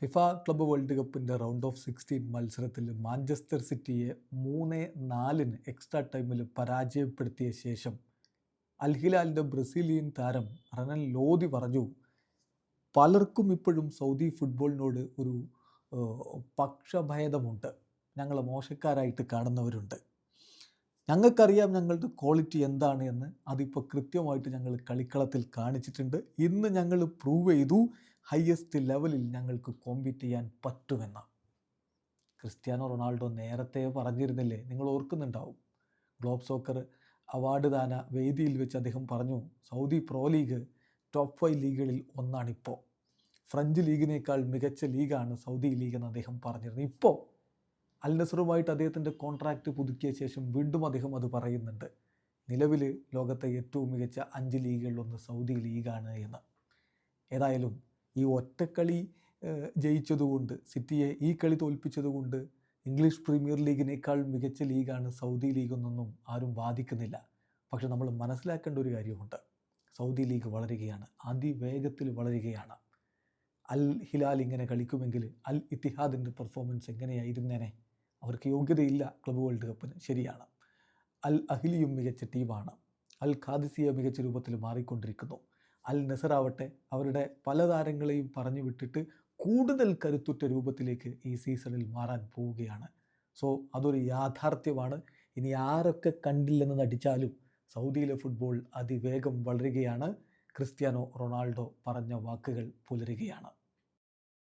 FIFA club world കപ്പിന്റെ round of sixteen മത്സരത്തിൽ Manchester സിറ്റിയെ മൂന്ന് നാലിന് എക്സ്ട്രാ ടൈമിൽ പരാജയപ്പെടുത്തിയ ശേഷം അൽഹിലാലിന്റെ ബ്രസീലിയൻ താരം റനൻ ലോദി പറഞ്ഞു പലർക്കും ഇപ്പോഴും സൗദി ഫുട്ബോളിനോട് ഒരു പക്ഷഭേദമുണ്ട്. ഞങ്ങൾ മോശക്കാരായിട്ട് കാണുന്നവരുണ്ട്. ഞങ്ങൾക്കറിയാം ഞങ്ങളുടെ ക്വാളിറ്റി എന്താണ് എന്ന്. അതിപ്പോൾ കൃത്യമായിട്ട് ഞങ്ങൾ കളിക്കളത്തിൽ കാണിച്ചിട്ടുണ്ട്. ഇന്ന് ഞങ്ങൾ പ്രൂവ് ചെയ്തു. ഹയസ്റ്റ് ലെവലിൽ ഞങ്ങൾക്ക് കോമ്പീറ്റ് ചെയ്യാൻ പറ്റുമെന്ന്. ക്രിസ്ത്യാനോ റൊണാൾഡോ നേരത്തെ പറഞ്ഞിരുന്നില്ലേ? നിങ്ങൾ ഓർക്കുന്നുണ്ടാവും. ഗ്ലോബ് സോക്കർ അവാർഡ് ദാന വേദിയിൽ വെച്ച് അദ്ദേഹം പറഞ്ഞു Saudi pro league top five ലീഗുകളിൽ ഒന്നാണിപ്പോൾ ഫ്രഞ്ച് ലീഗിനേക്കാൾ മികച്ച ലീഗാണ് സൗദി ലീഗ് എന്ന് അദ്ദേഹം പറഞ്ഞിരുന്നു. ഇപ്പോൾ അൽ നസറുമായിട്ട് അദ്ദേഹത്തിന്റെ കോൺട്രാക്റ്റ് പുതുക്കിയ ശേഷം വീണ്ടും അദ്ദേഹം അത് പറയുന്നുണ്ട്. നിലവിൽ ലോകത്തെ ഏറ്റവും മികച്ച അഞ്ച് ലീഗുകളിലൊന്ന് സൗദി ലീഗാണ് എന്ന്. ഏതായാലും ഈ ഒറ്റക്കളി ജയിച്ചതുകൊണ്ട് സിറ്റിയെ ഈ കളി തോൽപ്പിച്ചതുകൊണ്ട് ഇംഗ്ലീഷ് പ്രീമിയർ ലീഗിനേക്കാൾ മികച്ച ലീഗാണ് സൗദി ലീഗ് എന്നൊന്നും ആരും വാദിക്കുന്നില്ല. പക്ഷെ നമ്മൾ മനസ്സിലാക്കേണ്ട ഒരു കാര്യമുണ്ട്. സൗദി ലീഗ് വളരുകയാണ്. അതിവേഗത്തിൽ വളരുകയാണ്. അൽ ഹിലാൽ ഇങ്ങനെ കളിക്കുമെങ്കിൽ അൽ ഇത്തിഹാദിന്റെ പെർഫോമൻസ് എങ്ങനെയായിരുന്നേനെ? അവർക്ക് യോഗ്യതയില്ല ക്ലബ് വേൾഡ് കപ്പിന്. ശരിയാണ്. അൽ അഹ്ലിയും മികച്ച ടീമാണ്. അൽ ഖാദിസിയ മികച്ച രൂപത്തിൽ മാറിക്കൊണ്ടിരിക്കുന്നു. അൽ നസറാവട്ടെ അവരുടെ പല താരങ്ങളെയും പറഞ്ഞു വിട്ടിട്ട് കൂടുതൽ കരുത്തുറ്റ രൂപത്തിലേക്ക് ഈ സീസണിൽ മാറാൻ പോവുകയാണ്. സോ അതൊരു യാഥാർത്ഥ്യമാണ്. ഇനി ആരൊക്കെ കണ്ടില്ലെന്ന് നടിച്ചാലും സൗദിയിലെ ഫുട്ബോൾ അതിവേഗം വളരുകയാണ്. ക്രിസ്ത്യാനോ റൊണാൾഡോ പറഞ്ഞ വാക്കുകൾ പുലരുകയാണ്.